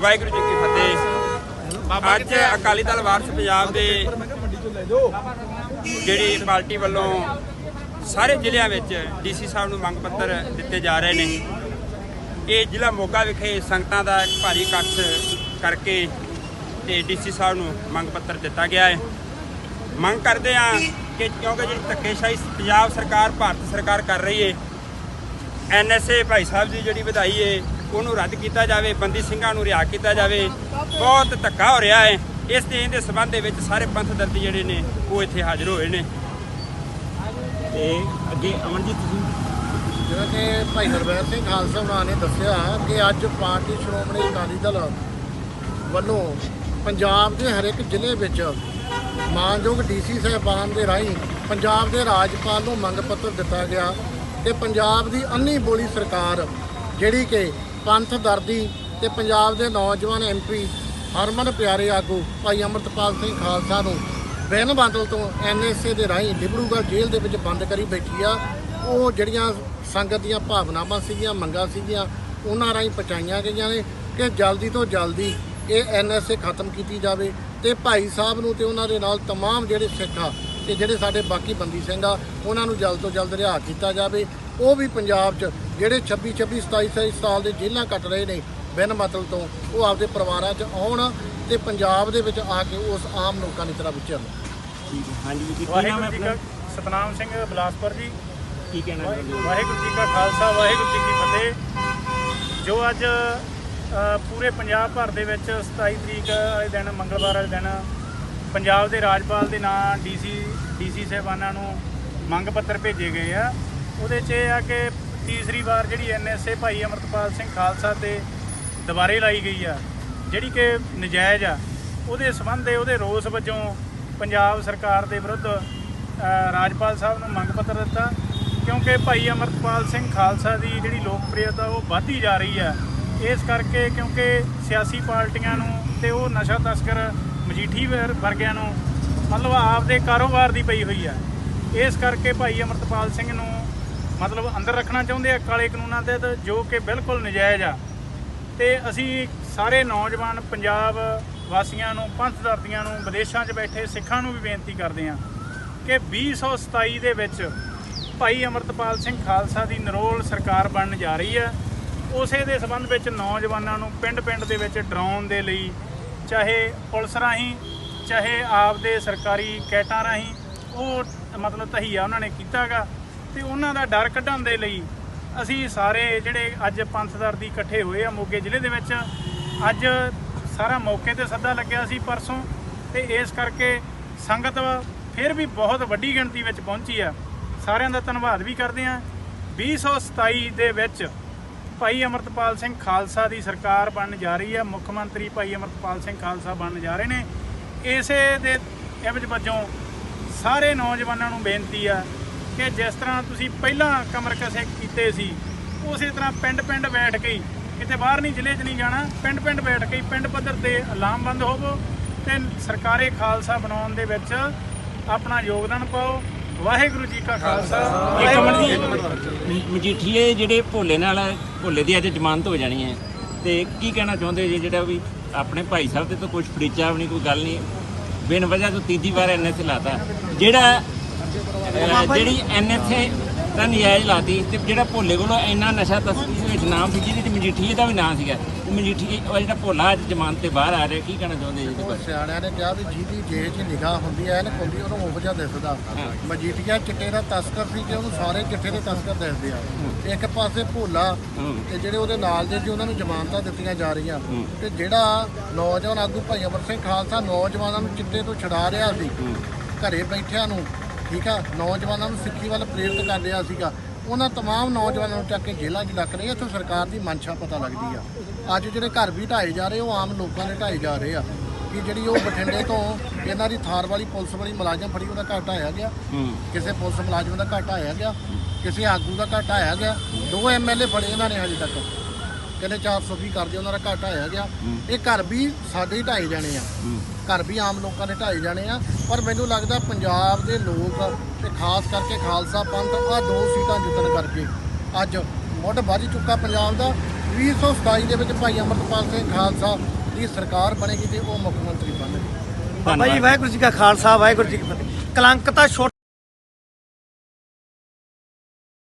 ਵਾਹਿਗੁਰੂ ਜੀ ਕੀ ਫਤਿਹ। ਅੱਜ ਅਕਾਲੀ ਦਲ ਵਾਰਸ ਪੰਜਾਬ ਦੇ ਜਿਹੜੀ ਪਾਰਟੀ ਵੱਲੋਂ ਸਾਰੇ ਜ਼ਿਲ੍ਹਿਆਂ ਵਿੱਚ ਡੀਸੀ ਸਾਹਿਬ ਨੂੰ ਮੰਗ ਪੱਤਰ ਦਿੱਤੇ ਜਾ ਰਹੇ ਨੇ। ਇਹ ਜ਼ਿਲ੍ਹਾ ਮੋਗਾ ਵਿਖੇ ਸੰਗਤਾਂ ਦਾ ਇੱਕ ਭਾਰੀ ਇਕੱਠ ਕਰਕੇ ਤੇ ਡੀਸੀ ਸਾਹਿਬ ਨੂੰ ਮੰਗ ਪੱਤਰ ਦਿੱਤਾ ਗਿਆ ਹੈ। ਮੰਗ ਕਰਦੇ ਆ ਕਿ ਕਿਉਂਕਿ ਜਿਹੜੀ ਧੱਕੇਸ਼ਾਹੀ ਪੰਜਾਬ ਸਰਕਾਰ ਭਾਰਤ ਸਰਕਾਰ ਕਰ ਰਹੀ ਹੈ। ਐਨਐਸਏ ਭਾਈ ਸਾਹਿਬ ਦੀ ਜਿਹੜੀ ਵਧਾਈ ਹੈ ਉਹਨੂੰ ਰੱਦ ਕੀਤਾ ਜਾਵੇ, ਬੰਦੀ ਸਿੰਘਾਂ ਨੂੰ ਰਿਹਾ ਕੀਤਾ ਜਾਵੇ। ਬਹੁਤ ਧੱਕਾ ਹੋ ਰਿਹਾ ਹੈ। ਇਸ ਦੇ ਦੇ ਸਬੰਧ ਦੇ ਵਿੱਚ ਸਾਰੇ ਪੰਥ ਦਰਦੀ ਜਿਹੜੇ ਨੇ, ਉਹ ਇੱਥੇ ਹਾਜ਼ਰ ਹੋਏ ਨੇ। ਤੇ ਅੱਗੇ ਅਮਨਜੀਤ ਤੁਸੀਂ? ਜਿਹੜਾ ਕਿ ਭਾਈ ਹਰਵੈਰ ਸਿੰਘ ਖਾਲਸਾ ਉਹਨਾਂ ਨੇ ਦੱਸਿਆ ਕਿ ਅੱਜ ਪਾਰਟੀ ਸ਼੍ਰੋਮਣੀ ਅਕਾਲੀ ਦਲ ਵੱਲੋਂ ਪੰਜਾਬ ਦੇ ਹਰ ਇੱਕ ਜ਼ਿਲ੍ਹੇ ਵਿੱਚ ਮਾਨਯੋਗ ਡੀਸੀ ਸਾਹਿਬਾਨ ਦੇ ਰਾਹੀਂ ਪੰਜਾਬ ਦੇ ਰਾਜਪਾਲ ਨੂੰ ਮੰਗ ਪੱਤਰ ਦਿੱਤਾ ਗਿਆ ਤੇ ਪੰਜਾਬ ਦੀ ਅੰਨੀ ਬੋਲੀ ਸਰਕਾਰ ਜਿਹੜੀ ਕਿ ਪੰਥ ਦਰਦੀ ਤੇ ਪੰਜਾਬ ਦੇ ਨੌਜਵਾਨ ਐਮਪੀ ਹਰਮਨ ਪਿਆਰੇ ਆਗੂ ਭਾਈ ਅਮਰਤਪਾਲ ਸਿੰਘ ਖਾਲਸਾ ਨੂੰ ਬੈਨ ਬਾਦਲ ਤੋਂ ਐਨਐਸਏ ਦੇ ਰਾਹੀਂ ਡਿਬਰੂਗੜ੍ਹ ਜੇਲ੍ਹ ਦੇ ਵਿੱਚ ਬੰਦ ਕਰੀ ਬੈਠੀ ਆ ਉਹ ਜਿਹੜੀਆਂ ਸੰਗਤ ਦੀਆਂ ਭਾਵਨਾਵਾਂ ਸੀਗੀਆਂ ਮੰਗਾਂ ਸੀਗੀਆਂ ਉਹਨਾਂ ਰਾਹੀਂ ਪਹੁੰਚਾਈਆਂ ਗਈਆਂ ਨੇ ਕਿ ਜਲਦੀ ਤੋਂ ਜਲਦੀ ਇਹ ਐਨਐਸਏ ਖਤਮ ਕੀਤੀ ਜਾਵੇ ਤੇ ਭਾਈ ਸਾਹਿਬ ਨੂੰ ਤੇ ਉਹਨਾਂ ਦੇ ਨਾਲ तमाम ਜਿਹੜੇ ਸਿੱਖ ਆ ਤੇ ਜਿਹੜੇ ਸਾਡੇ ਬਾਕੀ ਬੰਦੀ ਸਿੰਘ ਆ ਉਹਨਾਂ ਨੂੰ ਜਲਦ ਤੋਂ ਜਲਦ ਰਿਹਾ ਕੀਤਾ ਜਾਵੇ ਉਹ ਵੀ ਪੰਜਾਬ 'ਚ ਜਿਹੜੇ 26 26 27 27 ਸਾਲ ਦੇ ਜੇਲ੍ਹਾਂ ਕੱਟ ਰਹੇ ਨੇ ਬਿਨ ਮਤਲਬ ਤੋਂ ਉਹ ਆਪਦੇ ਪਰਿਵਾਰਾਂ 'ਚ ਆਉਣ ਤੇ ਪੰਜਾਬ ਦੇ ਵਿੱਚ ਆ ਕੇ ਉਸ ਆਮ ਲੋਕਾਂ ਦੀ ਤਰ੍ਹਾਂ ਵਿਚਰਨ। ਠੀਕ ਹੈ ਹਾਂਜੀ ਜੀ ਕੀ ਨਾਮ ਹੈ ਵਾਹਿਗੁਰੂ ਜੀ ਆਪਣਾ? ਕਾ ਸਤਨਾਮ ਸਿੰਘ ਬਲਾਸਪੁਰ ਜੀ। ਕੀ ਕਹਿਣਾ ਵਾਹਿਗੁਰੂ ਜੀ ਕਾ ਖਾਲਸਾ ਵਾਹਿਗੁਰੂ ਜੀ ਕੀ ਫਤਿਹ। ਜੋ ਅੱਜ ਪੂਰੇ ਪੰਜਾਬ ਭਰ ਦੇ ਵਿੱਚ 27 ਤਰੀਕ ਵਾਲੇ ਦਿਨ ਮੰਗਲਵਾਰ ਵਾਲੇ ਦਿਨ ਪੰਜਾਬ ਦੇ ਰਾਜਪਾਲ ਦੇ ਨਾਂ ਡੀਸੀ ਡੀਸੀ ਸਾਹਿਬਾਨਾਂ ਨੂੰ ਮੰਗ ਪੱਤਰ ਭੇਜੇ ਗਏ ਆ। ਉਹਦੇ 'ਚ ਇਹ ਆ ਕਿ ਤੀਸਰੀ ਵਾਰ ਜਿਹੜੀ ਐਨਐਸਏ ਭਾਈ ਅਮਰਤਪਾਲ ਸਿੰਘ ਖਾਲਸਾ ਤੇ ਦੁਬਾਰੇ ਲਾਈ ਗਈ ਆ, ਜਿਹੜੀ ਕਿ ਨਜਾਇਜ਼ ਆ, ਉਹਦੇ ਸੰਬੰਧ ਉਹਦੇ ਰੋਸ ਵਜੋਂ ਪੰਜਾਬ ਸਰਕਾਰ ਦੇ ਵਿਰੁੱਧ ਰਾਜਪਾਲ ਸਾਹਿਬ ਨੂੰ ਮੰਗ ਪੱਤਰ ਦਿੱਤਾ, ਕਿਉਂਕਿ ਭਾਈ ਅਮਰਤਪਾਲ ਸਿੰਘ ਖਾਲਸਾ ਦੀ ਜਿਹੜੀ ਲੋਕਪ੍ਰਿਯਤਾ ਉਹ ਵੱਧਦੀ ਜਾ ਰਹੀ ਆ। ਇਸ ਕਰਕੇ ਕਿਉਂਕਿ ਸਿਆਸੀ ਪਾਰਟੀਆਂ ਨੂੰ ਤੇ ਉਹ ਨਸ਼ਾ ਤਸਕਰ ਮਜੀਠੀ ਵਰ- ਵਰਗਿਆਂ ਨੂੰ ਮਤਲਬ ਆਪਦੇ ਕਾਰੋਬਾਰ ਦੀ ਪਈ ਹੋਈ ਆ। ਇਸ ਕਰਕੇ ਭਾਈ ਅਮਰਤਪਾਲ ਸਿੰਘ ਨੂੰ ਮਤਲਬ ਅੰਦਰ ਰੱਖਣਾ ਚਾਹੁੰਦੇ ਆ ਕਾਲੇ ਕਾਨੂੰਨਾਂ ਦੇ ਜੋ ਕਿ ਬਿਲਕੁਲ ਨਜਾਇਜ਼ ਆ। ਤੇ ਅਸੀਂ ਸਾਰੇ ਨੌਜਵਾਨ ਪੰਜਾਬ ਵਾਸੀਆਂ ਨੂੰ ਪੰਥ ਦਰਦੀਆਂ ਨੂੰ, ਵਿਦੇਸ਼ਾਂ 'ਚ ਬੈਠੇ ਸਿੱਖਾਂ ਨੂੰ ਵੀ ਬੇਨਤੀ ਕਰਦੇ ਹਾਂ ਕਿ 2027 ਦੇ ਵਿੱਚ ਭਾਈ ਅਮਰਤਪਾਲ ਸਿੰਘ ਖਾਲਸਾ ਦੀ ਨਰੋਲ ਸਰਕਾਰ ਬਣਨ ਜਾ ਰਹੀ ਹੈ। ਉਸੇ ਦੇ ਸੰਬੰਧ ਵਿੱਚ ਨੌਜਵਾਨਾਂ ਨੂੰ ਪਿੰਡ-ਪਿੰਡ ਦੇ ਵਿੱਚ ਡਰਾਉਣ ਦੇ ਲਈ ਚਾਹੇ ਪੁਲਿਸ ਰਾਹੀਂ, ਚਾਹੇ ਆਪਦੇ ਸਰਕਾਰੀ ਕੈਟਾਂ ਰਾਹੀਂ ਉਹ ਮਤਲਬ ਤਹੀਆ ਉਹਨਾਂ ਨੇ ਕੀਤਾਗਾ। ਤੇ ਉਹਨਾਂ ਦਾ ਡਰ ਕੱਢਣ ਦੇ ਲਈ ਅਸੀਂ ਸਾਰੇ ਜਿਹੜੇ ਅੱਜ ਪੰਥਦਰ ਦੀ ਇਕੱਠੇ ਹੋਏ ਆ ਮੋਗੇ ਜ਼ਿਲ੍ਹੇ ਦੇ ਵਿੱਚ, ਅੱਜ ਸਾਰਾ ਮੌਕੇ ਤੇ ਸੱਦਾ ਲੱਗਿਆ ਸੀ ਪਰਸੋਂ ਤੇ ਇਸ ਕਰਕੇ ਸੰਗਤ ਫਿਰ ਵੀ ਬਹੁਤ ਵੱਡੀ ਗਿਣਤੀ ਵਿੱਚ ਪਹੁੰਚੀ ਆ। ਸਾਰਿਆਂ ਦਾ ਧੰਨਵਾਦ ਵੀ ਕਰਦੇ ਆ 2027 ਦੇ ਵਿੱਚ ਭਾਈ ਅਮਰਤਪਾਲ ਸਿੰਘ ਖਾਲਸਾ ਦੀ ਸਰਕਾਰ ਬਣਨ ਜਾ ਰਹੀ ਹੈ ਮੁੱਖ ਮੰਤਰੀ ਭਾਈ ਅਮਰਤਪਾਲ ਸਿੰਘ ਖਾਲਸਾ ਬਣਨ ਜਾ ਰਹੇ ਨੇ। ਇਸੇ ਦੇ ਇਵਜ ਵਜੋਂ ਸਾਰੇ ਨੌਜਵਾਨਾਂ ਨੂੰ ਬੇਨਤੀ ਆ ਕਿ ਜਿਸ ਤਰ੍ਹਾਂ ਤੁਸੀਂ ਪਹਿਲਾਂ ਕਮਰ ਕਸੇ ਕੀਤੇ ਸੀ ਉਸੇ ਤਰ੍ਹਾਂ ਪਿੰਡ-ਪਿੰਡ ਬੈਠ ਕੇ ਹੀ, ਕਿਤੇ ਬਾਹਰ ਨਹੀਂ ਜ਼ਿਲ੍ਹੇ 'ਚ ਨਹੀਂ ਜਾਣਾ ਪਿੰਡ-ਪਿੰਡ ਬੈਠ ਕੇ ਹੀ, ਪਿੰਡ ਪੱਧਰ ਤੇ ਅਲਾਮਬੰਦ ਹੋਵੋ ਤੇ ਸਰਕਾਰੇ ਖਾਲਸਾ ਬਣਾਉਣ ਦੇ ਵਿੱਚ ਆਪਣਾ ਯੋਗਦਾਨ ਪਾਓ। ਵਾਹਿਗੁਰੂ ਜੀ ਕਾ ਖਾਲਸਾ। ਇੱਕ ਮਿੰਟ ਮਜੀਠੀਏ ਜਿਹੜੇ ਭੋਲੇ ਨਾਲ ਭੋਲੇ ਦੀ ਅੱਜ ਜ਼ਮਾਨਤ ਹੋ ਜਾਣੀ ਹੈ। ਤੇ ਕੀ ਕਹਿਣਾ ਚਾਹੁੰਦੇ ਜੀ ਜਿਹੜਾ ਵੀ ਆਪਣੇ ਭਾਈ ਸਾਹਿਬ ਦੇ ਤਾਂ ਕੁਝ ਫੜੀਚਾ ਵੀ ਨਹੀਂ ਕੋਈ ਗੱਲ ਨਹੀਂ। ਬਿਨ ਵਜ੍ਹਾ ਤੋਂ ਤੀਜੀ ਵਾਰ ਐਨਐਸ ਲਾਤਾ। ਜਿਹੜਾ ਅਹ, ਜਿਹੜੀ ਐਨਐਸ ਤਾਂ ਨਜਾਇਜ਼ ਲਾਤੀ ਤੇ ਜਿਹੜਾ ਭੋਲੇ ਕੋਲੋਂ ਇੰਨਾ ਨਸ਼ਾ ਤਸਕਰੀ ਦੇ ਵਿੱਚ ਨਾਮ ਸੀ ਜਿਹਦੇ ਮਜੀਠੀਏ ਦਾ ਵੀ ਨਾਮ ਸੀਗਾ। ਉਹ ਮਜੀਠੀਏ ਉਹ ਜਿਹੜਾ ਭੋਲਾ ਅੱਜ ਜ਼ਮਾਨਤ ਤੇ ਬਾਹਰ ਆ ਰਿਹਾ ਕੀ ਕਹਿਣਾ ਚਾਹੁੰਦੇ ਜੀ ਇਹਦੇ ਉਹ ਬਾਰੇ ਸਿਆਣਿਆਂ ਨੇ ਕਿਹਾ ਵੀ ਜਿਹਦੀ ਜੇਹ 'ਚ ਨਿਗਾਹ ਹੁੰਦੀ ਐ ਨਾ ਹੁੰਦੀ ਉਹਨੂੰ ਉਹ ਜਿਹਾ ਦਿਸਦਾ। ਮਜੀਠੀਆ ਚਿੱਟੇ ਦਾ ਤਸਕਰ ਸੀ ਕਿ ਉਹਨੂੰ ਸਾਰੇ ਚਿੱਟੇ ਦੇ ਤਸਕਰ ਦਿਸਦੇ ਆ। ਇੱਕ ਪਾਸੇ ਭੋਲਾ ਹੂੰ। ਤੇ ਜਿਹੜੇ ਉਹਦੇ ਨਾਲ ਦੇ ਜੀ ਉਹਨਾਂ ਨੂੰ ਜ਼ਮਾਨਤਾਂ ਦਿੱਤੀਆਂ ਜਾ ਰਹੀਆਂ। ਤੇ ਜਿਹੜਾ ਨੌਜਵਾਨ ਆਗੂ ਭਾਈ ਅਮਰ ਸਿੰਘ ਖਾਲਸਾ ਨੌਜਵਾਨਾਂ ਨੂੰ ਚਿੱਟੇ ਤੋਂ ਛਡਾ ਰਿਹਾ ਸੀ ਘਰੇ ਬੈਠਿਆਂ ਨੂੰ ਠੀਕ ਆ ਨੌਜਵਾਨਾਂ ਨੂੰ ਸਿੱਖੀ ਵੱਲ ਪ੍ਰੇਰਿਤ ਕਰ ਰਿਹਾ ਸੀਗਾ ਉਹਨਾਂ तमाम ਨੌਜਵਾਨਾਂ ਨੂੰ ਚੱਕ ਕੇ ਜੇਲ੍ਹਾਂ 'ਚ ਡੱਕ ਰਹੇ ਆ ਇੱਥੋਂ ਸਰਕਾਰ ਦੀ ਮਨਸ਼ਾ ਪਤਾ ਲੱਗਦੀ ਆ ਅੱਜ ਜਿਹੜੇ ਘਰ ਵੀ ਢਾਏ ਜਾ ਰਹੇ ਉਹ ਆਮ ਲੋਕਾਂ ਦੇ ਢਾਏ ਜਾ ਰਹੇ ਆ ਕਿ ਜਿਹੜੀ ਉਹ ਬਠਿੰਡੇ ਤੋਂ ਇਹਨਾਂ ਦੀ ਥਾਰ ਵਾਲੀ ਪੁਲਿਸ ਵਾਲੀ ਮੁਲਾਜ਼ਮ ਫੜੀ ਉਹਦਾ ਘਰ ਢਾਇਆ ਗਿਆ ਹੂੰ ਕਿਸੇ ਪੁਲਿਸ ਮੁਲਾਜ਼ਮ ਦਾ ਘਰ ਢਾਇਆ ਗਿਆ ਕਿਸੇ ਆਗੂ ਦਾ ਘਰ ਢਾਇਆ ਗਿਆ ਦੋ ਐਮਐਲਏ ਫੜੇ ਇਹਨਾਂ ਨੇ ਹਜੇ ਤੱਕ ਕਹਿੰਦੇ 400 ਕਰਦੇ ਉਹਨਾਂ ਦਾ ਘਰ ਢਾਇਆ ਗਿਆ ਇਹ ਘਰ ਵੀ ਸਾਡੇ ਹੀ ਢਾਏ ਜਾਣੇ ਆ। ਘਰ ਵੀ ਆਮ ਲੋਕਾਂ ਦੇ ਢਾਏ ਜਾਣੇ ਆ। ਪਰ ਮੈਨੂੰ ਲੱਗਦਾ ਪੰਜਾਬ ਦੇ ਲੋਕ ਤੇ ਖਾਸ ਕਰਕੇ ਖਾਲਸਾ ਪੰਥ ਆ ਦੋ ਸੀਟਾਂ ਜਿੱਤਣ ਕਰਕੇ। ਅੱਜ ਮੁੱਢ ਵੱਜ ਚੁੱਕਾ ਪੰਜਾਬ ਦਾ। 2027 ਦੇ ਵਿੱਚ ਭਾਈ ਅਮਰਤਪਾਲ ਸਿੰਘ ਖਾਲਸਾ ਦੀ ਸਰਕਾਰ ਬਣੇਗੀ ਤੇ ਉਹ ਮੁੱਖ ਮੰਤਰੀ ਬਣਨਗੇ। ਧੰਨਵਾਦ ਵਾਹਿਗੁਰੂ ਜੀ ਕਾ ਖਾਲਸਾ ਵਾਹਿਗੁਰੂ ਜੀ ਕੀ ਫਤਿਹ। ਕਲੰਕ ਤਾਂ ਛੋਟਾ